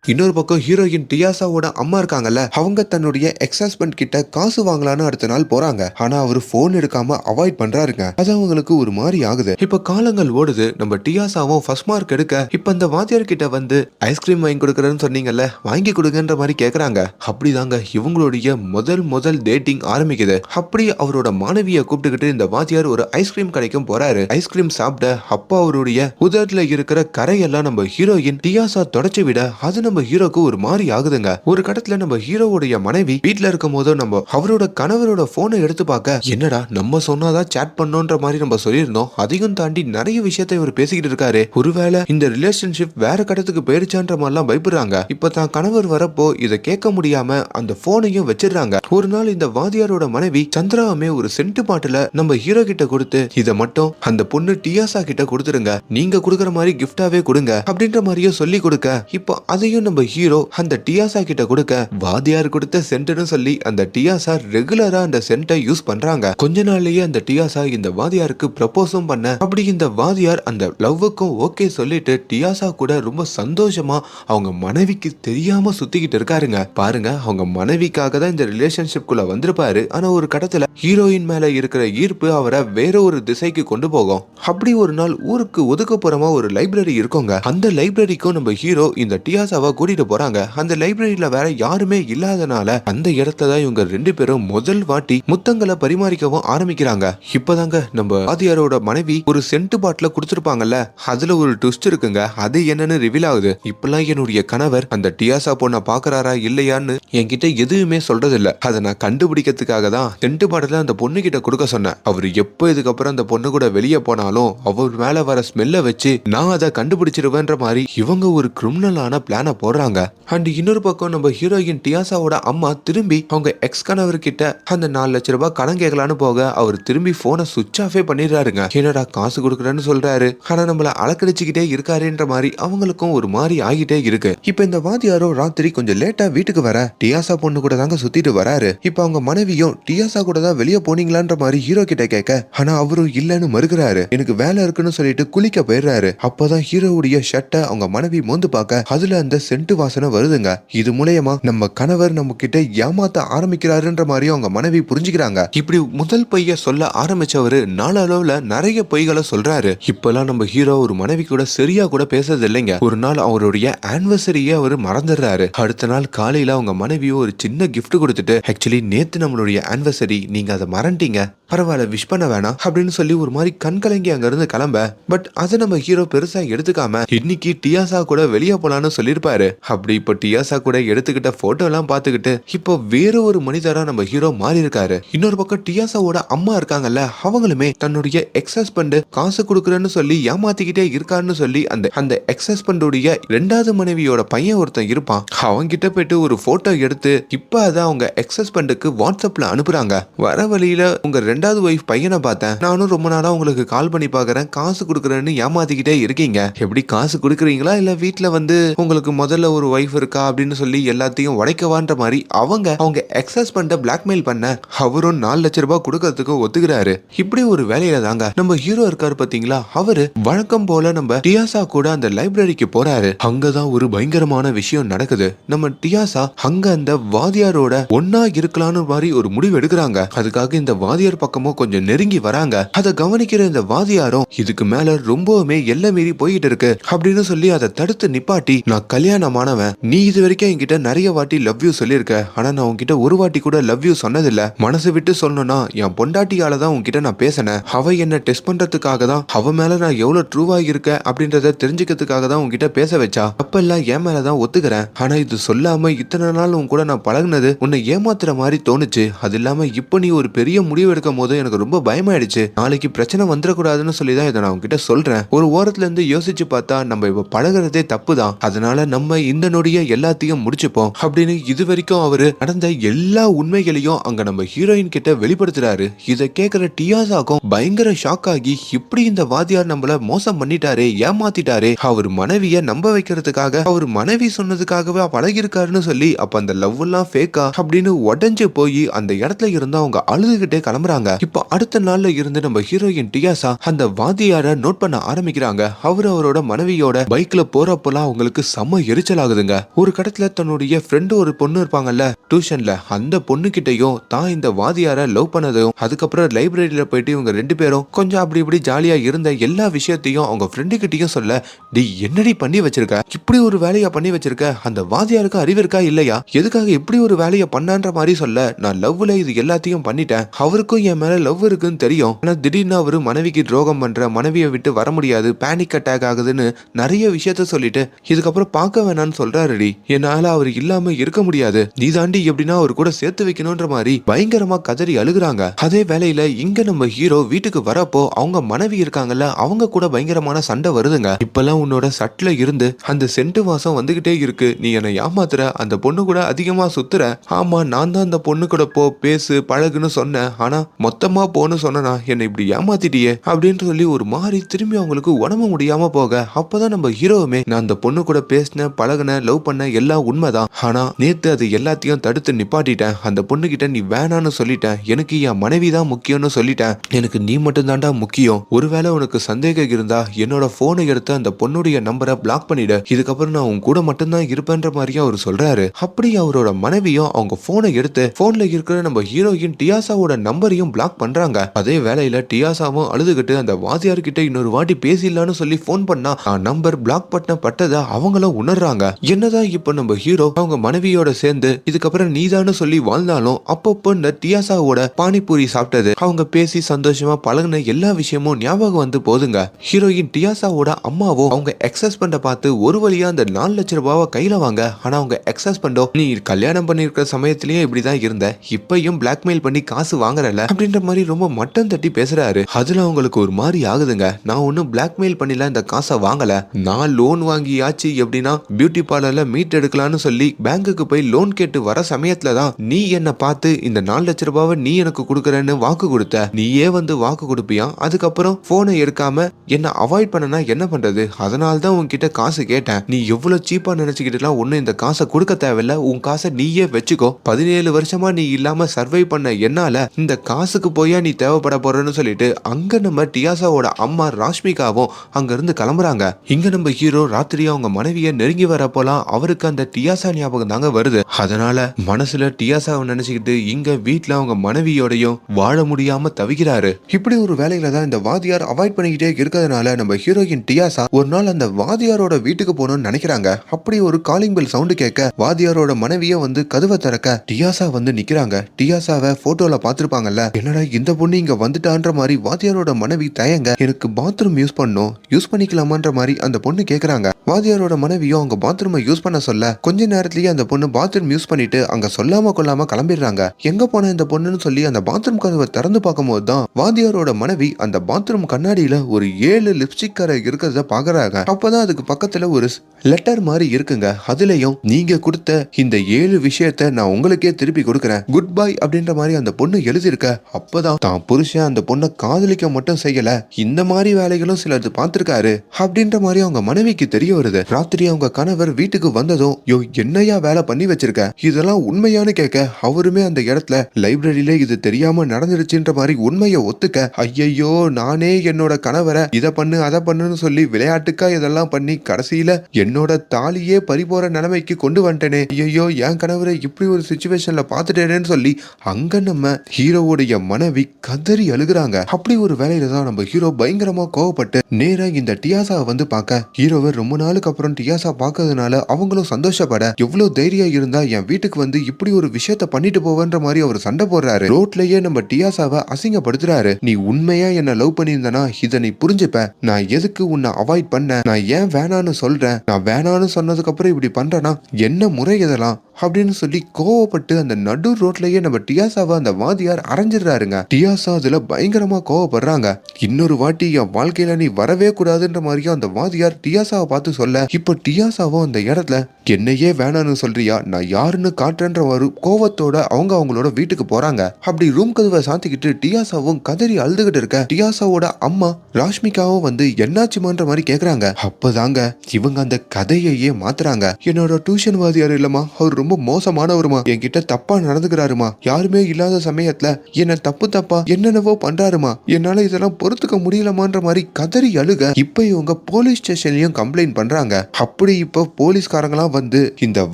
இன்னொரு பக்கம் ஹீரோயின் டியாசாவோட அம்மா இருக்காங்கல்ல அவங்க தன்னுடைய எக்ஸ் ஹஸ்பண்ட் கிட்ட காசு வாங்கலான்னு அடுத்த நாள் போறாங்க. ஆனா அவர் போன் எடுக்காம அவாய்ட் பண்றாருங்க. அது அவங்களுக்கு ஒரு மாதிரி ஆகுது. இப்ப காலங்கள் ஓடுது. நம்ம டியாசாவும் ஃபர்ஸ்ட் மார்க் எடுக்க இப்ப இந்த வாத்தியார் கிட்ட வந்து ஐஸ்கிரீம் வாங்கி கொடுக்கறேன்னு சொன்னீங்கல்ல வாங்கி கொடுங்கன்ற மாதிரி கேக்குறாங்க. அப்படிதாங்க இவங்களுடைய முதல் முதல் டேட்டிங் ஆரம்பிக்குது. அப்படி அவரோட மாணவியை கூப்பிட்டுக்கிட்டு இந்த வாத்தியார் ஒரு ஐஸ்கிரீம் கடைக்கும் போறாரு. ஐஸ்கிரீம் சாப்பிட அப்பா அவருடைய உதட்டுல இருக்கிற கரையெல்லாம் நம்ம ஹீரோயின் டியாசா தொடச்சு விட அது நம்ம ஹீரோக்கு ஒரு மாதிரி ஆகுதுங்க. ஒரு கடத்துல நம்ம ஹீரோவுடைய மனைவி வீட்டுல இருக்கும் போதோ நம்ம அவரோட கணவரோட போனை எடுத்து பார்க்க என்னடா நம்ம சொன்னாதான் சேட் பண்ணோன்ற மாதிரி நம்ம சொல்லியிருந்தோம். அதையும் தாண்டி நிறைய விஷயத்தை இவர் பேசிக்கிட்டு இருக்காரு. ஒருவேளை இந்த ரிலேஷன்ஷிப் வேற கடத்துக்கு போயிருச்சான்ற மாதிரிலாம் பயப்படுறாங்க. இப்ப தான் கணவர் வரப்போ இதை கேட்க முடியாம அந்த போனையும் வச்சிடுறாங்க. ஒரு நாள் இந்த வாதியாரோட மனைவி சந்திராவுமே ஒரு சென்ட் பாட்டுல நம்ம ஹீரோ கிட்ட கொடுத்து இதை மட்டும் அந்த பொண்ணு டியாசா கிட்ட கொடுத்துருங்க. நீங்க கொடுக்குற மாதிரி கிஃப்டாவே கொடுங்க. அப்படின்ற மாதிரியும் சொல்லி கொடுக்க இப்போ அதையும் நம்ம ஹீரோ அந்த டியாசா கிட்ட கொடுக்க வாதியார் கொடுத்த சென்ட்னு சொல்லி அந்த டியாசா ரெகுலரா அந்த சென்ட்டை யூஸ் பண்றாங்க. கொஞ்ச நாள்லயே அந்த டியாசா இந்த வாதியாருக்கு ப்ரப்போஸும் பண்ண அப்படி இந்த வாதியார் அந்த லவ்வுக்கும் ஓகே சொல்லிட்டு டியாசா கூட ரொம்ப சந்தோஷமா அவங்க மனைவிக்கு தெரியாம சுத்திக்கிட்டு இருக்காருங்க. பாருங்க அவங்க மனைவிக்காக தான் இந்த ரிலேஷன்ஷிப் குள்ள வந்திருப்பாரு. ஆனா ஒரு கடத்துல ஹீரோயின் மேல இருக்கிற ஈர்ப்பு அவரை வேற ஒரு திசைக்கு கொண்டு போகும். அப்படி ஒரு நாள் ஊருக்கு ஒதுக்கப்புறமா ஒரு லைப்ரரி இருக்கோங்க. அந்த லைப்ரரிக்கும் நம்ம ஹீரோ இந்த டியாசாவை கூட்டிட்டு போறாங்க. அந்த லைப்ரரியில வேற யாருமே இல்லாதனால அந்த இடத்துல தான் இவங்க ரெண்டு பேரும் முதல் வாட்டி முத்தங்களை பரிமாறிக்கவும் ஆரம்பிக்கிறாங்க. இப்பதாங்க நம்ம ஆதியாரோட மனைவி ஒரு சென்ட் பாட்டில குடுத்திருப்பாங்கல்ல அதுல ஒரு ட்விஸ்ட் இருக்குங்க. அது என்னன்னு ரிவீல் ஆகுது. இப்பெல்லாம் என்னுடைய கணவர் அந்த டியாசா பொண்ணை பாக்குறாரா இல்லையான்னு என்கிட்ட எதுவுமே சொல்றது இல்ல அதை நான் கண்டுபிடிக்கிறதுக்காக தான் சென்ட் பாட்டில அந்த பொண்ணு கிட்ட கொடுக்க சொன்னேன். அவர் எப்போ இதுக்கப்புறம் அந்த பொண்ணு கூட வெளியே போனாலும் அவர் மேல வர ஸ்மெல்ல வச்சு நான் அதை கண்டுபிடிச்சிருவேன்ற மாதிரி இவங்க ஒரு கிரிமினலான பிளான போடுறாங்க. அண்ட் இன்னொரு பக்கம் நம்ம ஹீரோயின் டியாசாவோட அம்மா திரும்பி அவங்க எக்ஸ் கணவர் கிட்ட அந்த நாலு லட்ச ரூபாய் கடன் கேட்கலான்னு போக அவர் திரும்பி போனை சுவிச் ஆஃபே பண்ணிடுறாருங்க. என்னடா காசு கொடுக்குறேன்னு சொல்றாரு. ஆனா நம்மள அலக்கடிச்சுக்கிட்டே இருக்காருன்ற மாதிரி அவங்களுக்கும் ஒரு மாதிரி ஆகிட்டே இருக்கு. இப்ப இந்த வாத்தியாரோ ராத்திரி கொஞ்சம் லேட்டா வீட்டுக்கு வர டியாசா பொண்ணு கூட தாங்க சுத்திட்டு வராரு. இப்ப அவங்க மனைவியும் டியாசா கூட தான் வெளியே போனீங்களான்ற மாதிரி ஹீரோ கிட்ட கேட்க ஆனா அவரும் இல்லன்னு மறுக்கிறாரு. எனக்கு வேலை இருக்குன்னு சொல்லிட்டு குளிக்க போயிடுறாரு. அப்பதான் ஹீரோவுடைய ஷர்ட்டை அவங்க மனைவி மோந்து பார்க்க அதுல அந்த சென்ட் வாசனை வருதுங்க. இது மூலயமா நம்ம கணவர் நம்ம கிட்ட ஏமாத்த ஆரம்பிக்கிறாருன்ற மாதிரியும் அவங்க மனைவி புரிஞ்சுக்கிறாங்க. இப்படி முதல் பைய சொல்ல ஆரம்பிச்சவரு நாளளவுல நிறைய பொய்களை சொல்றாரு. இப்பெல்லாம் நம்ம ஹீரோ ஒரு மனைவி கூட சரியா கூட பேசுறது இல்லைங்க ஒரு நாள் அவருடைய ஆனிவர்சரியே அவர் மறந்துடுறாரு. அடுத்த நாள் காலையில அவங்க மனைவியோ ஒரு சின்ன கிஃப்ட் கொடுத்துட்டு ஆக்சுவலி நேத்து நம்மளுடைய ஆனிவர்சரி நீங்க அதை மறந்துட்டீங்க. பரவாயில்ல விஷ் பண்ண வேணாம் அப்படின்னு சொல்லி ஒரு மாதிரி கண் கலங்கி அங்க இருந்து கிளம்ப. பட் அதை நம்ம ஹீரோ பெருசா எடுத்துக்காம இன்னைக்கு டியாசா கூட வெளியே போலான்னு சொல்லியிருப்பாரு. அப்படி இப்போ டியாசா கூட எடுத்துக்கிட்ட போட்டோ எல்லாம் பார்த்துக்கிட்டு இப்போ வேற ஒரு மனிதரா நம்ம ஹீரோ மாறி இருக்காரு. இன்னொரு பக்கம் டியாசாவோட அம்மா இருக்காங்கல்ல அவங்களுமே தன்னுடைய எக்ஸ் ஹஸ்பண்ட் காசு கொடுக்குறேன்னு சொல்லி ஏமாத்திக்கிட்டே இருக்காருன்னு சொல்லி அந்த அந்த எக்ஸ் ஹஸ்பண்டுடைய ரெண்டாவது மனைவியோட பையன் ஒருத்தன் இருப்பான். அவங்கிட்ட போயிட்டு ஒரு போட்டோ எடுத்து இப்ப அதை அவங்க எக்ஸ் ஹஸ்பண்டுக்கு வாட்ஸ்அப்ல அனுப்புறாங்க. வர வழியில உங்க ரெண்டாவது ஒய்ஃப் பையனை பார்த்தேன். நானும் ரொம்ப நாளா உங்களுக்கு கால் பண்ணி பாக்குறேன் காசு கொடுக்குறேன்னு ஏமாத்திக்கிட்டே இருக்கீங்க. எப்படி காசு கொடுக்குறீங்களா? இல்ல வீட்டுல வந்து உங்களுக்கு முதல்ல ஒரு ஒய்ஃப் இருக்கா அப்படின்னு சொல்லி எல்லாத்தையும் உடைக்கவான்ற மாதிரி அவங்க அவங்க எக்ஸஸ் ஹஸ்பண்ட பிளாக்மெயில் பண்ண அவரும் நாலு லட்ச ரூபாய் கொடுக்கறதுக்கு ஒத்துக்கிறாரு. இப்படி ஒரு வேலையில தாங்க நம்ம ஹீரோ இருக்காரு பாத்தீங்களா? அவரு வழக்கம் போல நம்ம டியாசா கூட அந்த லைப்ரரிக்கு போறாரு. அங்கதான் ஒரு பயங்கரமான விஷயம் நடக்குது. நம்ம டியாசா அங்க அந்த வாதியாரோட ஒன்னா இருக்கலாம்னு மாதிரி ஒரு முடிவு எடுக்கிறாங்க. அதுக்காக இந்த வாதியார் பக்கமும் கொஞ்சம் நெருங்கி வராங்க. அதை கவனிக்கிற இந்த வாதியாரும் இதுக்கு மேல ரொம்பவுமே எல்லை மீறி போயிட்டு இருக்கு. அப்படின்னு சொல்லி அதை தடுத்து நிப்பாட்டி நான் கல்யாணம் கல்யாணமானவன் நீ இது வரைக்கும் என்கிட்ட நிறைய வாட்டி லவ் யூ சொல்லியிருக்க. ஆனா நான் உன்கிட்ட ஒரு வாட்டி கூட லவ் யூ சொன்னதில்ல. மனசு விட்டு சொல்லணும்னா என் பொண்டாட்டியால தான் உன்கிட்ட நான் பேசினேன். அவ என்ன டெஸ்ட் பண்றதுக்காக தான் அவ மேல நான் எவ்வளவு ட்ரூவா இருக்க அப்படின்றத தெரிஞ்சுக்கிறதுக்காக தான் உன்கிட்ட பேச வச்சா. அப்பெல்லாம் என் மேல தான் ஒத்துக்கிறேன். ஆனா இது சொல்லாம இத்தனை நாள் உன் கூட நான் பழகுனது உன்னை ஏமாத்துற மாதிரி தோணுச்சு. அது இல்லாம இப்போ நீ ஒரு பெரிய முடிவு எடுக்கும் போது எனக்கு ரொம்ப பயமாயிடுச்சு. நாளைக்கு பிரச்சனை வந்துடக்கூடாதுன்னு சொல்லி தான் இதை நான் உன்கிட்ட சொல்றேன். ஒரு ஓரத்துல இருந்து யோசிச்சு பார்த்தா நம்ம இப்ப பழகுறதே தப்பு தான் அதனால நம்ம நம்ம இந்த நொடிய எல்லாத்தையும் முடிச்சுப்போம் அப்படின்னு இது வரைக்கும் அவரு நடந்த எல்லா உண்மைகளையும் அங்க நம்ம ஹீரோயின் கிட்ட வெளிப்படுத்துறாரு. இதை கேட்கிற டியாசாக்கும் பயங்கர ஷாக் ஆகி இப்படி இந்த வாத்தியார் நம்மள மோசம் பண்ணிட்டாரே ஏமாத்திட்டாரே அவர் மனைவிய நம்ப வைக்கிறதுக்காக அவர் மனைவி சொன்னதுக்காகவே பழகிருக்காருன்னு சொல்லி அப்ப அந்த லவ் எல்லாம் ஃபேக்கா அப்படின்னு உடஞ்சு போய் அந்த இடத்துல இருந்து அவங்க அழுதுகிட்டே கிளம்புறாங்க. இப்போ அடுத்த நாள்ல இருந்து நம்ம ஹீரோயின் டியாசா அந்த வாத்தியார நோட் பண்ண ஆரம்பிக்கிறாங்க. அவர் அவரோட மனைவியோட பைக்ல போறப்பெல்லாம் அவங்களுக்கு செம்ம எரிச்சல் ஆகுதுங்க ஒரு கடத்துல தன்னுடைய ஃப்ரெண்டு ஒரு பொண்ணு இருப்பாங்கல்ல டியூஷன்ல அந்த பொண்ணு கிட்டையும் தான் இந்த வாதியார லவ் பண்ணதையும் அதுக்கப்புறம் லைப்ரரியில போயிட்டு இவங்க ரெண்டு பேரும் கொஞ்சம் அப்படி இப்படி ஜாலியா இருந்த எல்லா விஷயத்தையும் அவங்க ஃப்ரெண்டு கிட்டயும் சொல்ல டி என்னடி பண்ணி வச்சிருக்க? இப்படி ஒரு வேலையா பண்ணி வச்சிருக்க? அந்த வாதியாருக்கு அறிவு இருக்கா இல்லையா? எதுக்காக இப்படி ஒரு வேலையை பண்ணான்ற மாதிரி சொல்ல நான் லவ்ல இது எல்லாத்தையும் பண்ணிட்டேன். அவருக்கும் என் மேல லவ் இருக்குன்னு தெரியும். ஆனா திடீர்னு அவரு மனைவிக்கு துரோகம் பண்ற மனைவியை விட்டு வர முடியாது பேனிக் அட்டாக் ஆகுதுன்னு நிறைய விஷயத்த சொல்லிட்டு இதுக்கப்புறம் பார்க்க வேணாம்னு சொல்றாருடி. என்னால அவர் இல்லாம இருக்க முடியாது. நீ தாண்டி எப்படின்னா அவர் கூட சேர்த்து வைக்கணும்ன்ற மாதிரி பயங்கரமா கதறி அழுகுறாங்க. அதே வேலையில இங்க நம்ம ஹீரோ வீட்டுக்கு வரப்போ அவங்க மனைவி இருக்காங்கல்ல அவங்க கூட பயங்கரமான சண்டை வருதுங்க. இப்பெல்லாம் உன்னோட சட்டில இருந்து அந்த சென்ட் வாசம் வந்துகிட்டே இருக்கு. நீ என்னை ஏமாத்துற அந்த பொண்ணு கூட அதிகமா சுத்துற. ஆமா நான் தான் அந்த பொண்ணு கூட போ பேசு பழகுன்னு சொன்னேன். ஆனா மொத்தமா போன்னு சொன்னா என்னை இப்படி ஏமாத்திட்டியே? அப்படின்னு சொல்லி ஒரு மாதிரி திரும்பி அவங்களுக்கு உடம்பு முடியாம போக அப்பதான் நம்ம ஹீரோவுமே நான் அந்த பொண்ணு கூட பேசினேன் பழகின லவ் பண்ண எல்லாம் உண்மைதான். ஆனா நேத்து அது எல்லாத்தையும் தடுத்து நிப்பாட்டிட்டேன். அந்த பொண்ணு கிட்ட நீ வேணான்னு சொல்லிட்டேன். எனக்கு என் மனைவி தான் முக்கியம்னு சொல்லிட்டேன். எனக்கு நீ மட்டும் தான்டா முக்கியம். ஒருவேளை உனக்கு சந்தேகம் இருந்தா என்னோட போனை எடுத்து அந்த பொண்ணுடைய நம்பரை பிளாக் பண்ணிடு. இதுக்கப்புறம் நான் உன் கூட மட்டும்தான் இருப்பேன்ற மாதிரியே அவர் சொல்றாரு. அப்படி அவரோட மனைவியும் அவங்க போனை எடுத்து போன்ல இருக்கிற நம்ம ஹீரோயின் டியாசாவோட நம்பரையும் பிளாக் பண்றாங்க. அதே வேலையில டியாசாவும் அழுதுகிட்டு அந்த வாத்தியார் கிட்ட இன்னொரு வாட்டி பேசிடலான்னு சொல்லி போன் பண்ணா நம்பர் பிளாக் பண்ண பட்டதை அவங்களும் சொல்றாங்க. என்னதான் இப்ப நம்ம ஹீரோ அவங்க மனைவியோட சேர்ந்து இதுக்கப்புறம் நீதான்னு சொல்லி வாழ்ந்தாலும் அப்பப்போ இந்த டியாசாவோட பானிபூரி சாப்பிட்டது அவங்க பேசி சந்தோஷமா பழகுன எல்லா விஷயமும் ஞாபகம் வந்து போதுங்க. ஹீரோயின் டியாசாவோட அம்மாவோ அவங்க எக்ஸஸ் பண்ண பார்த்து ஒரு வழியா அந்த நாலு லட்ச ரூபாவை கையில வாங்க. ஆனா அவங்க எக்ஸஸ் பண்ணோ நீ கல்யாணம் பண்ணிருக்கிற சமயத்திலேயே இப்படிதான் இருந்த. இப்பயும் பிளாக்மெயில் பண்ணி காசு வாங்குறல அப்படின்ற மாதிரி ரொம்ப மட்டம் தட்டி பேசுறாரு. அதுல அவங்களுக்கு ஒரு மாதிரி ஆகுதுங்க. நான் ஒன்னும் பிளாக்மெயில் பண்ணில இந்த காசை வாங்கல. நான் லோன் வாங்கியாச்சு எப்படின்னா பியூட்டி பார்லர்ல மீட் எடுக்கலாம்னு சொல்லி பேங்குக்கு போய் லோன் கேட்டு வர சமயத்துல தான் நீ என்ன பார்த்து இந்த நாலு லட்ச ரூபாவை நீ எனக்கு கொடுக்குறேன்னு வாக்கு கொடுத்த. நீயே வந்து வாக்கு கொடுப்பியா? அதுக்கப்புறம் போனை எடுக்காம என்ன அவாய்ட் பண்ணனா என்ன பண்றது? அதனால தான் உன்கிட்ட காசு கேட்டேன். நீ எவ்வளவு சீப்பா நினைச்சுக்கிட்டுலாம் ஒன்றும் இந்த காசை கொடுக்க தேவையில்ல. உன் காசை நீயே வச்சுக்கோ. பதினேழு வருஷமா நீ இல்லாம சர்வை பண்ண என்னால இந்த காசுக்கு போயா நீ தேவைப்பட போறன்னு சொல்லிட்டு அங்க நம்ம டியாசாவோட அம்மா ராஷ்மிகாவும் அங்க இருந்து கிளம்புறாங்க. இங்க நம்ம ஹீரோ ராத்திரி அவங்க மனைவியை நெருங்கி வரப்போலாம் அவருக்கு அந்த டியாசா ஞாபகம் தாங்க வருது. அதனால மனசுல டியாசாவை நினைச்சுக்கிட்டு இங்க வீட்டுல அவங்க மனைவியோடையும் வாழ முடியாம தவிக்கிறாரு. இப்படி ஒரு வேலையில தான் இந்த வாதியார் அவாய்ட் பண்ணிக்கிட்டே இருக்கிறதுனால நம்ம ஹீரோயின் டியாசா ஒரு நாள் அந்த வாதியாரோட வீட்டுக்கு போகணும்னு நினைக்கிறாங்க. அப்படி ஒரு காலிங் பெல் சவுண்டு கேட்க வாதியாரோட மனைவியை வந்து கதவை திறக்க டியாசா வந்து நிக்கிறாங்க. டியாசாவை போட்டோல பாத்திருப்பாங்கல்ல என்னடா இந்த பொண்ணு இங்க வந்துட்டான்ற மாதிரி வாதியாரோட மனைவி தயங்க எனக்கு பாத்ரூம் யூஸ் பண்ணும் யூஸ் பண்ணிக்கலாமான்ற மாதிரி அந்த பொண்ணு கேக்குறாங்க. வாதியாரோட மனைவியும் அவங்க பாத்ரூமை யூஸ் பண்ண சொல்ல கொஞ்ச நேரத்திலேயே அந்த பொண்ணு பாத்ரூம் யூஸ் பண்ணிட்டு அங்க சொல்லாம கொள்ளாம கிளம்பிடுறாங்க. எங்க போன இந்த பொண்ணுன்னு சொல்லி அந்த பாத்ரூம் கதவை திறந்து பார்க்கும்போது தான் வாதியாரோட மனைவி அந்த பாத்ரூம் கண்ணாடியில ஒரு ஏழு லிப்ஸ்டிக் கரை இருக்கிறத பாக்குறாங்க அப்பதான் அதுக்கு பக்கத்துல ஒரு லெட்டர் மாதிரி இருக்குங்க. அதுலயும் நீங்க கொடுத்த இந்த ஏழு விஷயத்த நான் உங்களுக்கே திருப்பி கொடுக்குறேன். குட் பை அப்படின்ற மாதிரி அந்த பொண்ணு எழுதியிருக்க. அப்பதான் தான் புருஷன் அந்த பொண்ணை காதலிக்க மட்டும் செய்யல. இந்த மாதிரி வேலைகளும் சிலது பார்த்திருக்காரு. அப்படின்ற மாதிரி அவங்க மனைவிக்கு தெரிய வருது. ராத்திரி அவங்க கணவர் வீட்டுக்கு வந்ததும் யோ என்னையா வேலை பண்ணி வச்சிருக்க? இதெல்லாம் உண்மையானு கேட்க அவருமே அந்த இடத்துல லைப்ரரியில இது தெரியாம நடந்துருச்சுன்ற மாதிரி உண்மையை ஒத்துக்க ஐயையோ நானே என்னோட கணவரை இதை பண்ணு அதை பண்ணுன்னு சொல்லி விளையாட்டுக்கா இதெல்லாம் பண்ணி கடைசியில என்னோட தாலியே பறிபோற நிலைமைக்கு கொண்டு வந்துட்டேனே. ஐயையோ என் கணவரை இப்படி ஒரு சுச்சுவேஷன்ல பார்த்துட்டேனேன்னு சொல்லி அங்க நம்ம ஹீரோவுடைய மனைவி கதறி அழுகுறாங்க. அப்படி ஒரு வேலையில தான் நம்ம ஹீரோ பயங்கரமா கோவப்பட்டு நேரா இந்த டியாசாவை வந்து பார்க்க ஹீரோவை ரொம்ப நாளுக்கு அப்புறம் டியாசா பார்க்கறதுனால அவங்களும் சந்தோஷப்பட எவ்வளவு தைரியம் இருந்தா என் வீட்டுக்கு வந்து இப்படி ஒரு விஷயத்த பண்ணிட்டு போவேன்ற மாதிரி அவர் சண்டை போடுறாரு. ரோட்லயே நம்ம டியாசாவை அசிங்கப்படுத்துறாரு. நீ உண்மையா என்ன லவ் பண்ணியிருந்தனா? இதை நீ புரிஞ்சுப்ப. நான் எதுக்கு உன்னை அவாய்ட் பண்ண? நான் ஏன் வேணான்னு சொல்றேன்? நான் வேணான்னு சொன்னதுக்கு அப்புறம் இப்படி பண்றேனா? என்ன முறை இதெல்லாம்? அப்படின்னு சொல்லி கோவப்பட்டு அந்த நடு ரோட்லயே நம்ம டியாசாவை அந்த வாதியார் அரைஞ்சிடுறாருங்க. டியாசா அதுல பயங்கரமா கோவப்படுறாங்க. இன்னொரு வாட்டி என் வாழ்க்கையில நீ வரவே கூடாதுன்ற மாதிரியும் அந்த வாதியார் டியாசாவை பார்த்து சொல்ல இப்போ டியாசாவும் அந்த இடத்துல என்னையே வேணான்னு சொல்றியா? நான் யாருன்னு காட்டுறன்ற ஒரு கோவத்தோட அவங்க அவங்களோட வீட்டுக்கு போறாங்க. அப்படி ரூம் கதவை சாத்திக்கிட்டு டியாசாவும் கதறி அழுதுகிட்டு இருக்க டியாசாவோட அம்மா ராஷ்மிகாவும் வந்து என்னாச்சுமான்ற மாதிரி கேக்குறாங்க. அப்பதாங்க இவங்க அந்த கதையையே மாத்துறாங்க. என்னோட டியூஷன் வாதியார் இல்லமா அவர் ரொம்ப மோசமானவருமா? என்கிட்ட தப்பா நடந்துக்கிறாருமா? யாருமே இல்லாத சமயத்துல என்ன தப்பு தப்பா என்னென்னவோ பண்றாருமா? என்னால இதெல்லாம் பொறுத்துக்க முடியலமான்ற மாதிரி கதறி அழுக இப்ப இவங்க போலீஸ் ஸ்டேஷன்லயும் கம்ப்ளைண்ட் பண்றாங்க. அப்படி இப்ப போலீஸ்காரங்களாம் வந்து இந்த